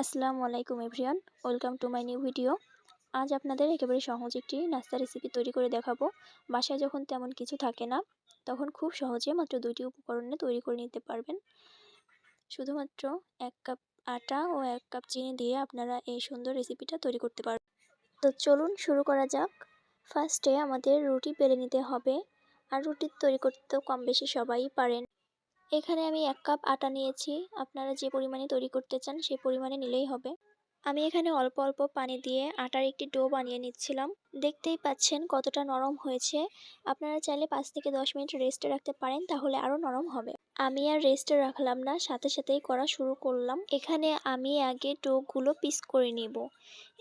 আসসালামু আলাইকুম everyone, welcome to my new video. আজ আপনাদের একেবারে সহজ একটি নাস্তা রেসিপি তৈরি করে দেখাবো। বাসায় যখন তেমন কিছু থাকে না, তখন খুব সহজে মাত্র দুইটি উপকরণে তৈরি করে নিতে পারবেন। শুধুমাত্র এক কাপ আটা ও এক কাপ চিনি দিয়ে আপনারা এই সুন্দর রেসিপিটা তৈরি করতে পারবেন। তো চলুন শুরু করা যাক। ফার্স্টে আমাদের রুটি বেলে নিতে হবে। আর রুটি তৈরি করতে তো কম বেশি সবাই পারেন। এখানে আমি এক কাপ আটা নিয়েছি। আপনারা যে পরিমাণে তৈরি করতে চান সেই পরিমাণে নিলেই হবে। আমি এখানে অল্প অল্প পানি দিয়ে আটার একটি ডো বানিয়ে নিচ্ছিলাম। দেখতেই পাচ্ছেন কতটা নরম হয়েছে। আপনারা চাইলে পাঁচ থেকে দশ মিনিট রেস্টে রাখতে পারেন, তাহলে আরও নরম হবে। আমি আর রেস্টে রাখলাম না, সাথে সাথেই করা শুরু করলাম। এখানে আমি আগে ডোগুলো পিস করে নিব।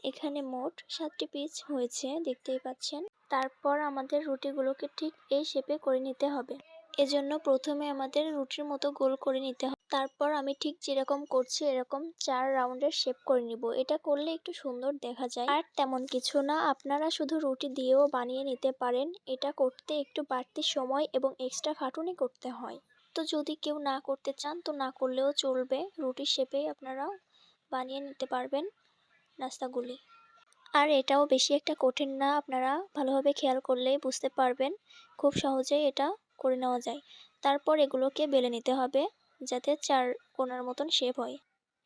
এখানে মোট সাতটি পিস হয়েছে, দেখতেই পাচ্ছেন। তারপর আমাদের রুটিগুলোকে ঠিক এই শেপে করে নিতে হবে। এজন্য প্রথমে আমাদের রুটির মতো গোল করে নিতে হবে। তারপর আমি ঠিক যেরকম করছি এরকম চার রাউন্ডের শেপ করে নিব। এটা করলে একটু সুন্দর দেখা যায়। আর তেমন কিছু না, আপনারা শুধু রুটি দিয়েও বানিয়ে নিতে পারেন। এটা করতে একটু বাড়তি সময় এবং এক্সট্রা খাটুনি করতে হয়। তো যদি কেউ না করতে চান, তো না করলেও চলবে। রুটির শেপেই আপনারা বানিয়ে নিতে পারবেন নাস্তাগুলি। আর এটাও বেশি একটা কঠিন না, আপনারা ভালোভাবে খেয়াল করলেই বুঝতে পারবেন। খুব সহজেই এটা করে নেওয়া যায়। তারপর এগুলোকে বেলে নিতে হবে, যাতে চার কোনার মতন শেপ হয়।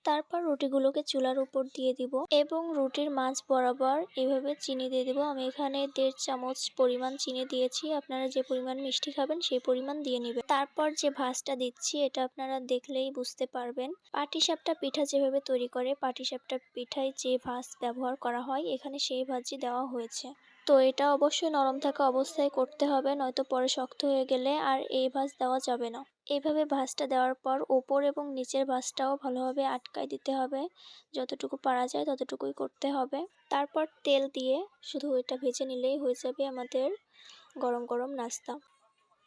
তারপর রুটিগুলোকে চুলার উপর দিয়ে দিব এবং রুটির মাছ বরাবর এভাবে চিনি দিয়ে দিব। আমি এখানে দেড় চামচ পরিমাণ চিনি দিয়েছি। আপনারা যে পরিমাণ মিষ্টি খাবেন সেই পরিমাণ দিয়ে নেবেন। তারপর যে ভাজটা দিচ্ছি, এটা আপনারা দেখলেই বুঝতে পারবেন। পাটিসাপটা পিঠা যেভাবে তৈরি করে, পাটিসাপটা পিঠায় যে ভাজ ব্যবহার করা হয়, এখানে সেই ভাজি দেওয়া হয়েছে। তো এটা অবশ্যই নরম থাকা অবস্থায় করতে হবে, নয়তো পরে শক্ত হয়ে গেলে আর এই ভাজ দেওয়া যাবে না। এইভাবে ভাঁজটা দেওয়ার পর ওপর এবং নিচের ভাঁজটাও ভালোভাবে আটকায় দিতে হবে। যতটুকু পারা যায় ততটুকুই করতে হবে। তারপর তেল দিয়ে শুধু ওইটা ভেজে নিলেই হয়ে যাবে আমাদের গরম গরম নাস্তা।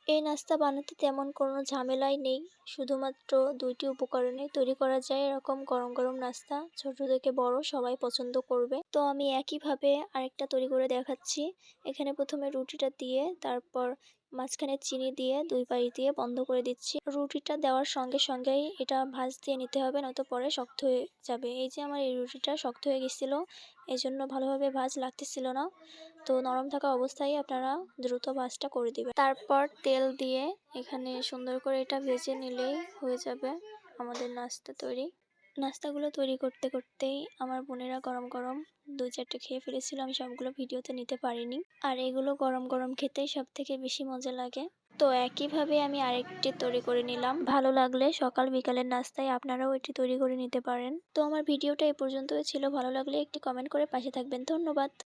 এই নাস্তা বানাতে তেমন কোনো ঝামেলাই নেই। শুধুমাত্র দুইটি উপকরণে তৈরি করা যায় এরকম গরম গরম নাস্তা। ছোট থেকে বড় সবাই পছন্দ করবে। তো আমি একইভাবে আরেকটা তৈরি করে দেখাচ্ছি। এখানে প্রথমে রুটিটা দিয়ে, তারপর মাঝখানে চিনি দিয়ে, দুই পাড়ি দিয়ে বন্ধ করে দিচ্ছি। রুটিটা দেওয়ার সঙ্গে সঙ্গেই এটা ভাজ দিয়ে নিতে হবে, নয়তো পরে শক্ত হয়ে যাবে। এই যে আমার এই রুটিটা শক্ত হয়ে গেছিল এই জন্য ভালোভাবে ভাজ লাগতেছিল না। তো নরম থাকা অবস্থায় আপনারা দ্রুত ভাজটা করে দিবেন। তারপর তেল দিয়ে এখানে সুন্দর করে এটা ভেজে নিলেই হয়ে যাবে আমাদের নাস্তা তৈরি। নাস্তাগুলো তৈরি করতে করতেই আমার বোনেরা গরম গরম দুই চারটে খেয়ে ফেলেছিল, আমি সবগুলো ভিডিওতে নিতে পারিনি। আর এগুলো গরম গরম খেতেই সব থেকে বেশি মজা লাগে। তো একইভাবে আমি আরেকটি তৈরি করে নিলাম। ভালো লাগলে সকাল বিকালের নাস্তায় আপনারাও এটি তৈরি করে নিতে পারেন। তো আমার ভিডিওটা এই পর্যন্তই ছিল। ভালো লাগলে একটি কমেন্ট করে পাশে থাকবেন। ধন্যবাদ।